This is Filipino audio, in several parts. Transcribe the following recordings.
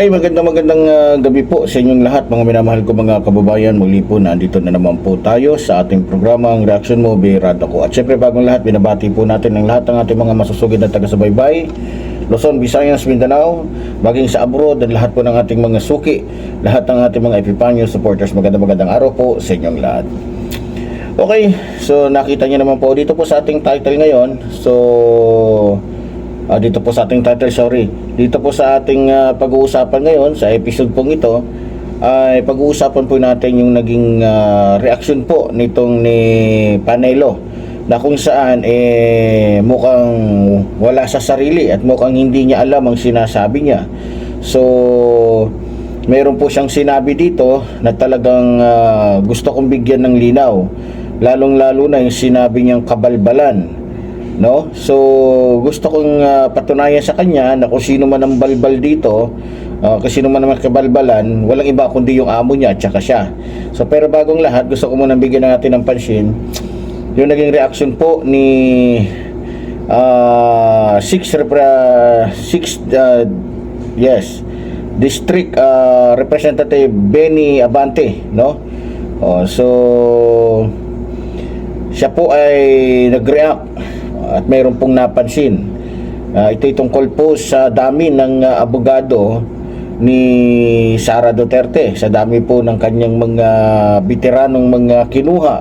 Okay, magandang magandang ah, gabi po sa inyong lahat mga minamahal ko mga kababayan. Muli po nandito na naman po tayo sa ating programang Reaction Mo, Birada ko. At syempre bagong lahat, binabati po natin ng lahat ng ating mga masusugid na taga-subaybay. Luzon, Visayas, Mindanao, maging sa abroad, at lahat po ng ating mga suki, lahat ng ating mga Epipanyo supporters. Magandang magandang araw po sa inyong lahat. Okay, so nakita niyo naman po dito po sa ating title ngayon. So, Ah, dito po sa ating title, sorry. Dito po sa ating ah, pag-uusapan ngayon, sa episode pong ito, ay pag-uusapan po natin yung naging ah, reaction po nitong ni Panelo na kung saan eh mukhang wala sa sarili at mukhang hindi niya alam ang sinasabi niya. So, meron po siyang sinabi dito na talagang ah, gusto kong bigyan ng linaw. Lalong-lalo na yung sinabi niyang kabalbalan no? So gusto kong ah, patunayan sa kanya na kung sino man ang balbal dito, uh, kung sino man ang kabalbalan, walang iba kundi yung amo niya at saka siya. So pero bagong lahat, gusto ko muna bigyan natin ng pansin yung naging reaction po ni uh, six repre- six uh, yes district uh, representative Benny Abante no oh, so siya po ay nag-react at mayroon pong napansin. Uh, ito tungkol po sa dami ng uh, abogado ni Sara Duterte, sa dami po ng kanyang mga veteranong mga kinuha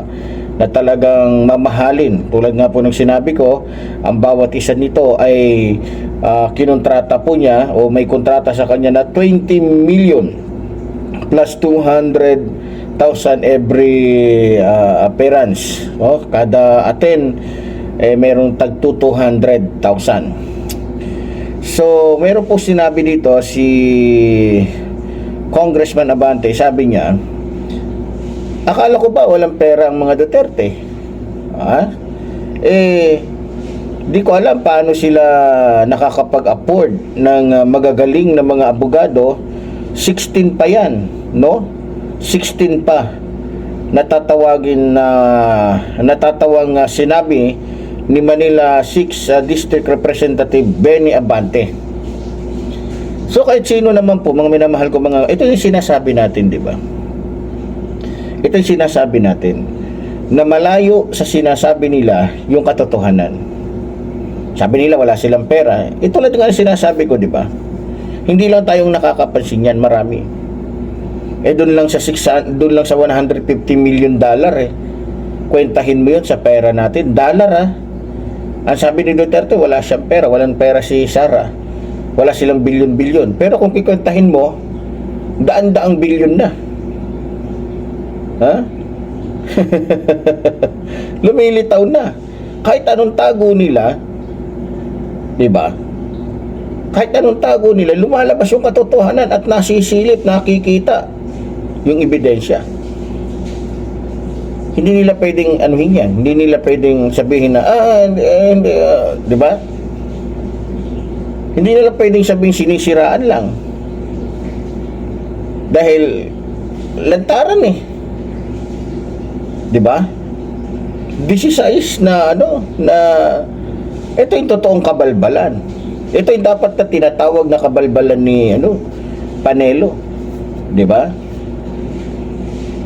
na talagang mamahalin. Tulad nga po ng sinabi ko, ang bawat isa nito ay uh, kinontrata po niya o may kontrata sa kanya na 20 million plus 200,000 every uh, appearance. Oh, kada attend eh merong tag 200,000. So, meron po sinabi dito si Congressman Abante, sabi niya, akala ko ba walang pera ang mga Duterte? Ha? Eh, di ko alam paano sila nakakapag-afford ng uh, magagaling na mga abogado. 16 pa yan, no? 16 pa natatawagin na natatawang uh, sinabi ni Manila 6 uh, District Representative Benny Abante. So kahit sino naman po mga minamahal ko mga ito yung sinasabi natin, di ba? Ito yung sinasabi natin na malayo sa sinasabi nila yung katotohanan. Sabi nila wala silang pera. Ito lang yung sinasabi ko, di ba? Hindi lang tayong nakakapansin yan, marami. Eh doon lang sa 6 doon lang sa 150 million dollar eh. Kwentahin mo 'yun sa pera natin, dollar ah. Ang sabi ni Duterte, wala siyang pera, walang pera si Sara. Wala silang bilyon-bilyon. Pero kung kikwentahin mo, daan-daang bilyon na. Ha? Lumilitaw na. Kahit anong tago nila, 'di ba? Kahit anong tago nila, lumalabas yung katotohanan at nasisilip, nakikita yung ebidensya. Hindi nila pwedeng anuhin yan. Hindi nila pwedeng sabihin na, ah, hindi, hindi, ah, di ba? Hindi nila pwedeng sabihin sinisiraan lang. Dahil, lantaran eh. Di ba? 16 na ano, na ito yung totoong kabalbalan. Ito yung dapat na tinatawag na kabalbalan ni ano, Panelo. Di ba?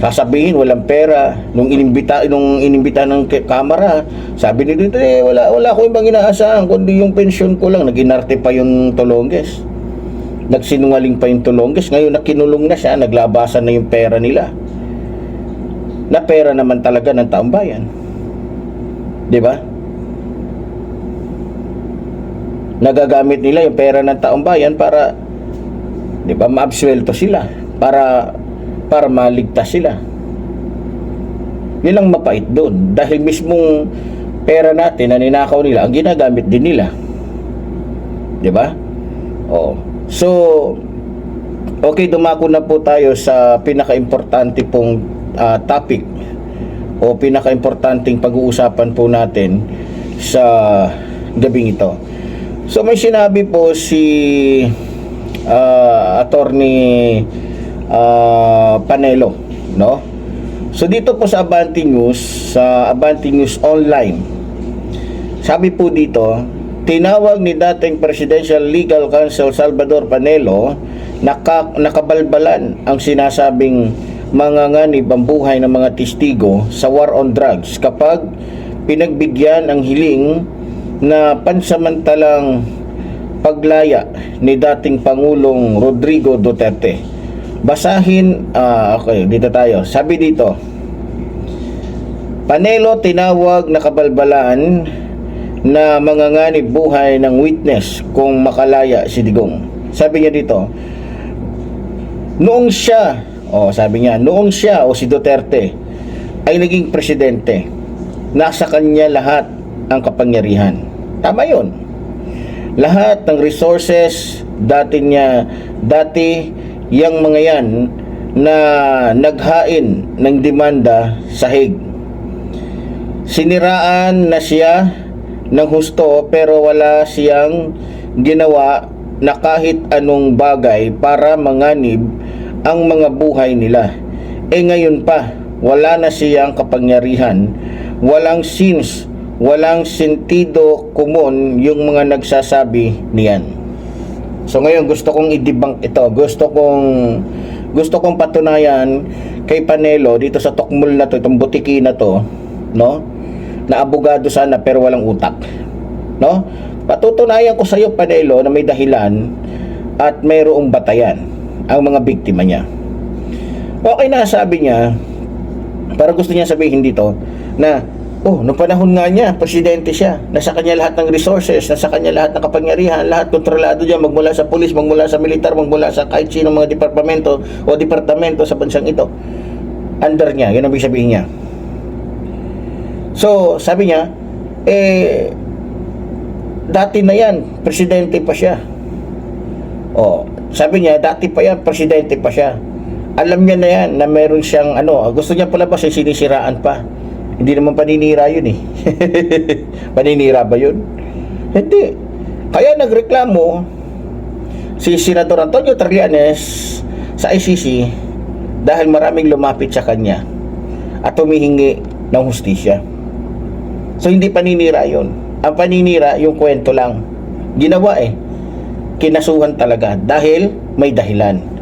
Sasabihin walang pera. Nung inimbita nung inimbita ng kamera sabi ni dito eh wala wala ko ibang inaasahan kundi yung pensyon ko lang. Naginarte pa yung Tolonges. Nagsinungaling pa yung Tolonges. Ngayon nakinulong na siya naglabasan na yung pera nila. Na pera naman talaga ng taong bayan. Di ba? Nagagamit nila yung pera ng taong bayan para di ba maabsuelto sila. Para para maligtas sila. Yun ang mapait doon. Dahil mismong pera natin na ninakaw nila, ang ginagamit din nila. Di ba? Oh. So, okay, dumako na po tayo sa pinaka-importante pong uh, topic o pinaka-importanting pag-uusapan po natin sa gabing ito. So, may sinabi po si uh, attorney uh, Panelo, no? So dito po sa Abante News, sa Abante News Online, sabi po dito, tinawag ni dating Presidential Legal Counsel Salvador Panelo naka, nakabalbalan ang sinasabing mga nganib ang buhay ng mga testigo sa war on drugs kapag pinagbigyan ang hiling na pansamantalang paglaya ni dating Pangulong Rodrigo Duterte. Basahin, ah, okay, dito tayo. Sabi dito, Panelo tinawag na kabalbalaan na manganganib buhay ng witness kung makalaya si Digong. Sabi niya dito, noong siya, oh sabi niya, noong siya o si Duterte ay naging presidente, nasa kanya lahat ang kapangyarihan. Tama yun. Lahat ng resources dati niya, dati yang mga yan na naghain ng demanda sa Hague. Siniraan na siya ng husto pero wala siyang ginawa na kahit anong bagay para manganib ang mga buhay nila. E ngayon pa, wala na siyang kapangyarihan, walang sins, walang sentido kumon yung mga nagsasabi niyan. So ngayon gusto kong i-debunk ito. Gusto kong gusto kong patunayan kay Panelo dito sa Tokmul na to, itong butiki na to, no? Na abogado sana pero walang utak. No? Patutunayan ko sa iyo Panelo na may dahilan at mayroong batayan ang mga biktima niya. Okay na sabi niya para gusto niya sabihin dito na Oh, nung panahon nga niya, presidente siya. Nasa kanya lahat ng resources, nasa kanya lahat ng kapangyarihan, lahat kontrolado niya magmula sa pulis, magmula sa militar, magmula sa kahit sino mga departamento o departamento sa bansang ito. Under niya, yun ang ibig sabihin niya. So, sabi niya, eh, dati na yan, presidente pa siya. Oh, sabi niya, dati pa yan, presidente pa siya. Alam niya na yan na meron siyang ano, gusto niya palabas ay sinisiraan pa. Hindi naman paninira yun eh. paninira ba yun? Hindi. Kaya nagreklamo si Senador Antonio Trillanes sa ICC dahil maraming lumapit sa kanya at humihingi ng hustisya. So hindi paninira yun. Ang paninira, yung kwento lang. Ginawa eh. Kinasuhan talaga dahil may dahilan.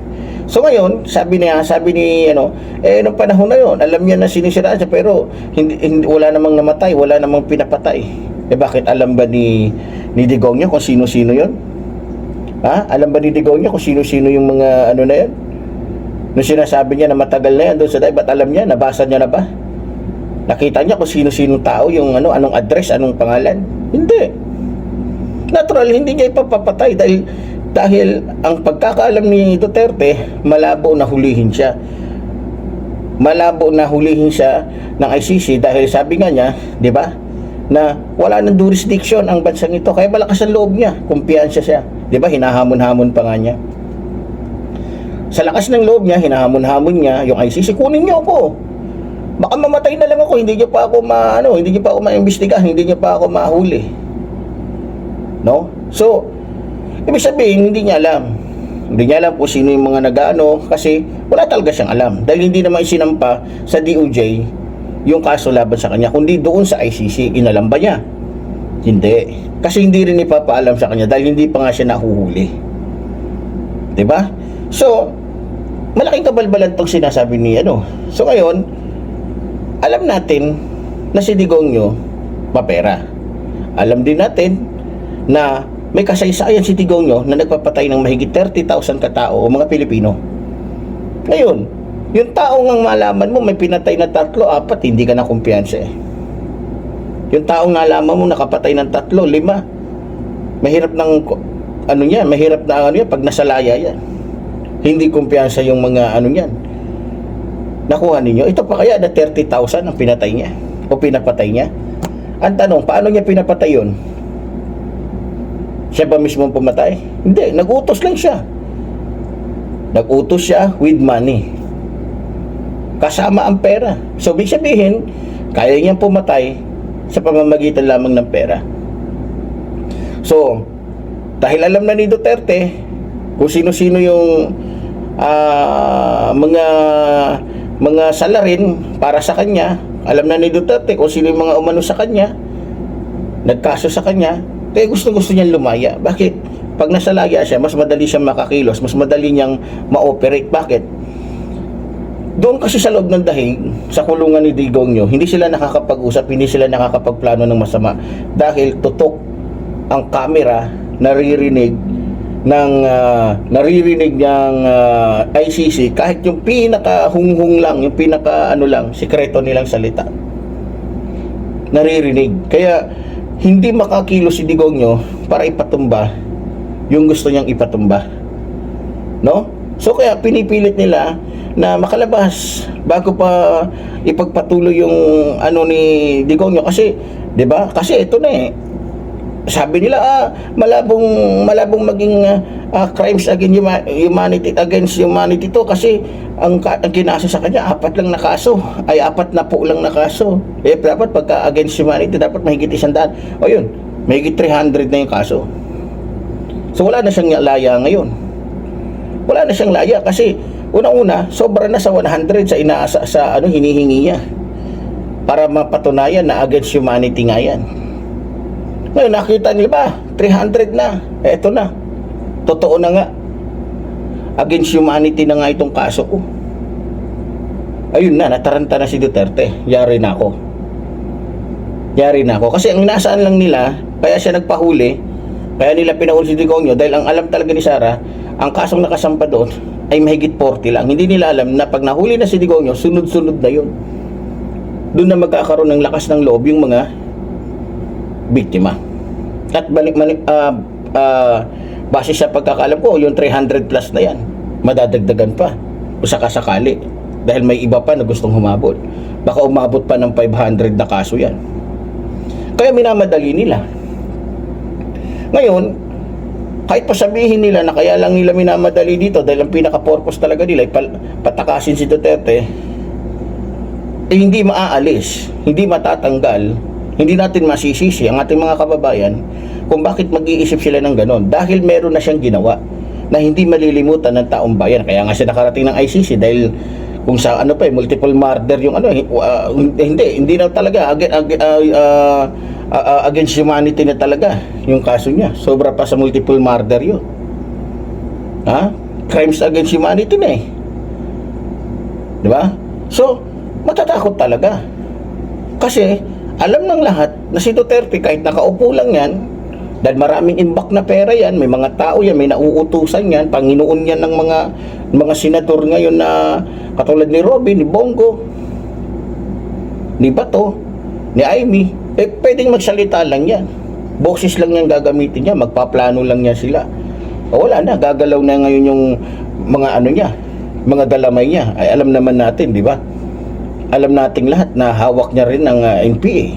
So ngayon, sabi niya, sabi ni ano, eh nung panahon na yon, alam niya na sinisiraan siya pero hindi, hindi wala namang namatay, wala namang pinapatay. Eh bakit alam ba ni ni Digongyo kung sino-sino 'yon? Ha? Alam ba ni Digongyo kung sino-sino yung mga ano na 'yon? Nung sinasabi niya na matagal na yan doon sa dahil, ba't alam niya? Nabasa niya na ba? Nakita niya kung sino-sino tao, yung ano, anong address, anong pangalan? Hindi. Natural, hindi niya ipapapatay dahil dahil ang pagkakaalam ni Duterte, malabo na hulihin siya. Malabo na hulihin siya ng ICC dahil sabi nga niya, 'di ba? Na wala nang jurisdiction ang bansang ito kaya malakas ang loob niya, kumpiyansa siya. 'Di ba? Hinahamon-hamon pa nga niya. Sa lakas ng loob niya, hinahamon-hamon niya yung ICC, kunin niyo ako. Baka mamatay na lang ako, hindi niyo pa ako ma ano, hindi niyo pa ako maimbestigahan, hindi niyo pa ako mahuli. No? So, Ibig sabihin, hindi niya alam. Hindi niya alam kung sino yung mga nag-ano kasi wala talaga siyang alam. Dahil hindi naman isinampa sa DOJ yung kaso laban sa kanya, kundi doon sa ICC. Inalam ba niya? Hindi. Kasi hindi rin ipapaalam sa kanya dahil hindi pa nga siya nahuhuli. ba? So, malaking kabalbalan tong sinasabi ni ano. So ngayon, alam natin na si Digongyo mapera. Alam din natin na may kasaysayan si Tigongyo na nagpapatay ng mahigit 30,000 katao o mga Pilipino. Ngayon, yung tao ngang malaman mo may pinatay na tatlo, apat, hindi ka na kumpiyansa eh. Yung tao nga alaman mo nakapatay ng tatlo, lima, mahirap ng ano niya, mahirap na ano yan pag nasalaya yan. Hindi kumpiyansa yung mga ano niyan. Nakuha ninyo, ito pa kaya na 30,000 ang pinatay niya o pinapatay niya? Ang tanong, paano niya pinapatay yun? Siya ba mismo pumatay? Hindi, nag-utos lang siya. Nag-utos siya with money. Kasama ang pera. So, big sabihin, kaya niyang pumatay sa pamamagitan lamang ng pera. So, dahil alam na ni Duterte kung sino-sino yung ah, mga mga salarin para sa kanya, alam na ni Duterte kung sino yung mga umano sa kanya, nagkaso sa kanya, kaya gusto gusto niyan lumaya. Bakit? pag nasa laya siya, mas madali siyang makakilos, mas madali niyang ma-operate. Bakit? Doon kasi sa loob ng dahig, sa kulungan ni Digong nyo, hindi sila nakakapag-usap, hindi sila nakakapagplano ng masama. Dahil tutok ang camera, naririnig ng ah, naririnig ng ah, ICC kahit yung pinaka hunghung lang, yung pinaka ano lang, sikreto nilang salita. Naririnig. Kaya hindi makakilo si Digongyo para ipatumba yung gusto niyang ipatumba. No? So kaya pinipilit nila na makalabas bago pa ipagpatuloy yung ano ni Digongyo kasi 'di ba? Kasi ito na eh sabi nila ah, malabong malabong maging ah, ah, crimes against huma- humanity against humanity to kasi ang, ka- ang kinaso sa kanya apat lang na kaso. Ay apat na po lang na kaso. Eh dapat pagka against humanity dapat mahigit isang daan. O yun mahigit 300 na yung kaso. So wala na siyang laya ngayon. Wala na siyang laya kasi unang-una sobra na sa 100 sa inaasa sa ano hinihingi niya. Para mapatunayan na against humanity nga yan ngayon, nakita nila ba? 300 na. Eto na. Totoo na nga. Against humanity na nga itong kaso ko. Ayun na, nataranta na si Duterte. Yari na ako. Yari na ako. Kasi ang inasaan lang nila, kaya siya nagpahuli, kaya nila pinahuli si Digongyo, dahil ang alam talaga ni Sara, ang kasong nakasampa doon ay mahigit 40 lang. Hindi nila alam na pag nahuli na si Digongyo, sunod-sunod na yun. Doon na magkakaroon ng lakas ng loob yung mga biktima. At balik balik ah ah, base sa pagkakalam ko, yung 300 plus na yan, madadagdagan pa. O sakasakali. Dahil may iba pa na gustong humabol. Baka umabot pa ng 500 na kaso yan. Kaya minamadali nila. Ngayon, kahit pa sabihin nila na kaya lang nila minamadali dito dahil ang pinaka-purpose talaga nila ay patakasin si Duterte, eh hindi maaalis, hindi matatanggal, hindi natin masisisi ang ating mga kababayan kung bakit mag-iisip sila ng ganon. Dahil meron na siyang ginawa na hindi malilimutan ng taong bayan. Kaya nga siya nakarating ng ICC dahil kung sa ano pa eh, multiple murder yung ano, eh, uh, hindi, hindi na talaga ag- ag- uh, uh, uh, against humanity na talaga yung kaso niya. Sobra pa sa multiple murder yun. Ha? Crimes against humanity na eh. Di ba? So, matatakot talaga. Kasi, alam ng lahat na si Duterte kahit nakaupo lang yan, dahil maraming imbak na pera yan, may mga tao yan, may nauutusan yan, Panginoon yan ng mga mga senador ngayon na katulad ni Robin, ni Bongo, ni Bato, ni Amy, eh pwedeng magsalita lang yan. Boses lang yan gagamitin niya, magpaplano lang yan sila. O wala na, gagalaw na ngayon yung mga ano niya, mga galamay niya. Ay alam naman natin, di ba? Alam nating lahat na hawak niya rin ng ah, NPA.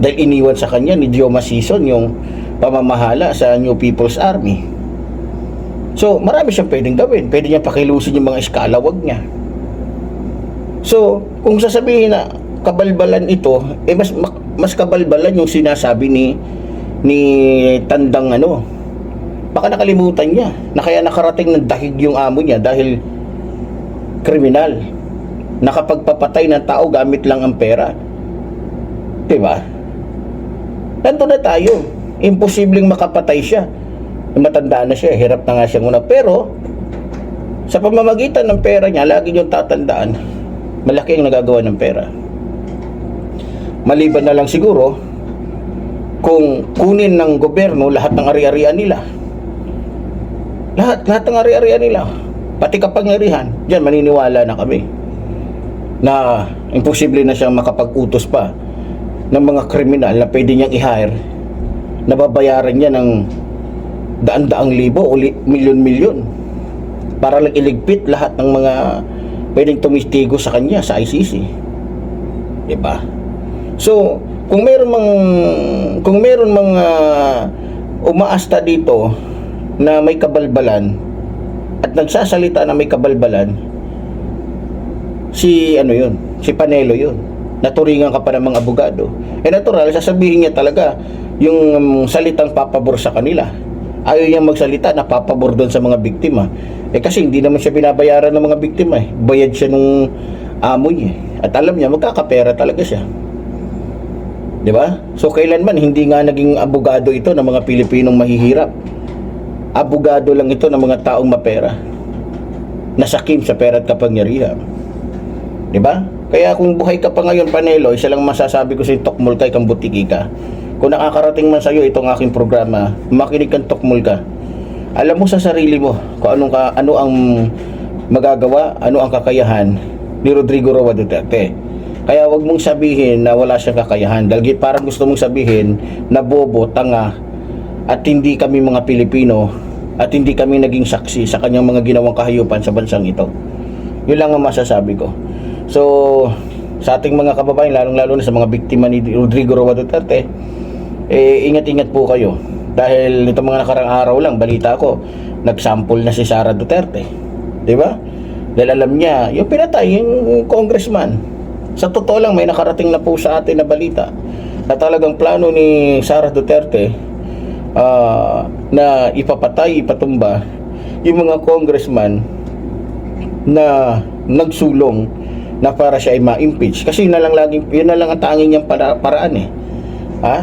Dahil iniwan sa kanya ni Dioma Sison yung pamamahala sa New People's Army. So, marami siyang pwedeng gawin. Pwede niya pakilusin yung mga eskalawag niya. So, kung sasabihin na kabalbalan ito, eh mas mas kabalbalan yung sinasabi ni ni tandang ano. Baka nakalimutan niya na kaya nakarating ng dahig yung amo niya dahil kriminal. Nakapagpapatay ng tao gamit lang ang pera. 'Di ba? Nandun na tayo. Imposibleng makapatay siya. Matanda na siya, hirap na nga siya muna. Pero, sa pamamagitan ng pera niya, lagi niyong tatandaan, malaki ang nagagawa ng pera. Maliban na lang siguro, kung kunin ng gobyerno lahat ng ari-arian nila. Lahat, lahat ng ari-arian nila. Pati kapangyarihan. Diyan, maniniwala na kami. Na imposible na siyang makapag-utos pa ng mga kriminal na pwede niyang i-hire na babayaran niya ng daan-daang libo o milyon-milyon para lang iligpit lahat ng mga pwedeng tumistigo sa kanya sa ICC. 'Di ba? So, kung meron mang kung meron mga umaasta dito na may kabalbalan at nagsasalita na may kabalbalan si ano yun, si Panelo yun. Naturingan ka pa ng mga abogado. Eh natural, sasabihin niya talaga yung um, salitang papabor sa kanila. Ayaw niya magsalita na papabor doon sa mga biktima. Eh kasi hindi naman siya binabayaran ng mga biktima eh. Bayad siya nung amo niya. At alam niya, magkakapera talaga siya. Di ba? So kailanman hindi nga naging abogado ito ng mga Pilipinong mahihirap. abogado lang ito ng mga taong mapera. Nasakim sa pera at kapangyarihan. Di ba? Kaya kung buhay ka pa ngayon, Panelo, isa lang masasabi ko sa tokmol ka, ikang butiki ka. Kung nakakarating man sa iyo itong aking programa, makinig kang tokmol ka. Alam mo sa sarili mo kung anong ka, ano ang magagawa, ano ang kakayahan ni Rodrigo Roa Duterte. Kaya wag mong sabihin na wala siyang kakayahan. Dahil parang gusto mong sabihin na bobo, tanga, at hindi kami mga Pilipino at hindi kami naging saksi sa kanyang mga ginawang kahayupan sa bansang ito. Yun lang ang masasabi ko. So, sa ating mga kababayan, lalong-lalo na sa mga biktima ni Rodrigo Roa Duterte, eh, ingat-ingat po kayo. Dahil nito mga nakarang araw lang, balita ko, nagsample na si Sara Duterte. Di ba? Dahil alam niya, yung pinatay, yung congressman. Sa totoo lang, may nakarating na po sa atin na balita na talagang plano ni Sara Duterte ah, na ipapatay, ipatumba yung mga congressman na nagsulong na para siya ay ma-impeach. Kasi yun na lang laging, yun na lang ang tanging niyang para, paraan eh. Ha?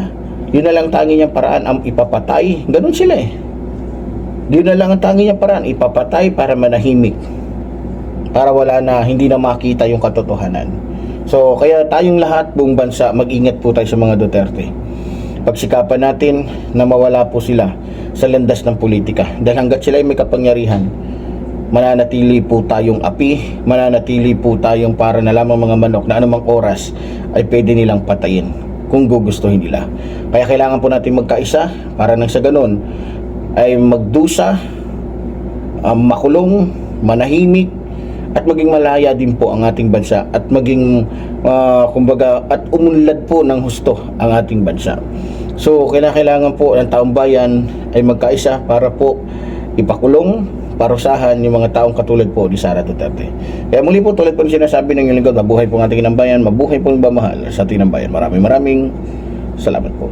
Yun na lang tanging niyang paraan ang ipapatay. Ganun sila eh. Yun na lang ang tanging niyang paraan, ipapatay para manahimik. Para wala na, hindi na makita yung katotohanan. So, kaya tayong lahat, buong bansa, mag-ingat po tayo sa mga Duterte. Pagsikapan natin na mawala po sila sa landas ng politika. Dahil hanggat sila ay may kapangyarihan, mananatili po tayong api, mananatili po tayong para na lamang mga manok na anumang oras ay pwede nilang patayin kung gugustuhin nila. Kaya kailangan po natin magkaisa para nang sa ganun ay magdusa, um, makulong, manahimik, at maging malaya din po ang ating bansa at maging ah, kumbaga at umunlad po ng husto ang ating bansa. So kailangan po ng taong bayan ay magkaisa para po ipakulong parusahan yung mga taong katulad po ni Sara Duterte. Kaya muli po tulad po ng sinasabi ng lingkod, mabuhay po ang ating ng bayan, mabuhay po ang bamahal sa ating ng bayan. Maraming maraming salamat po.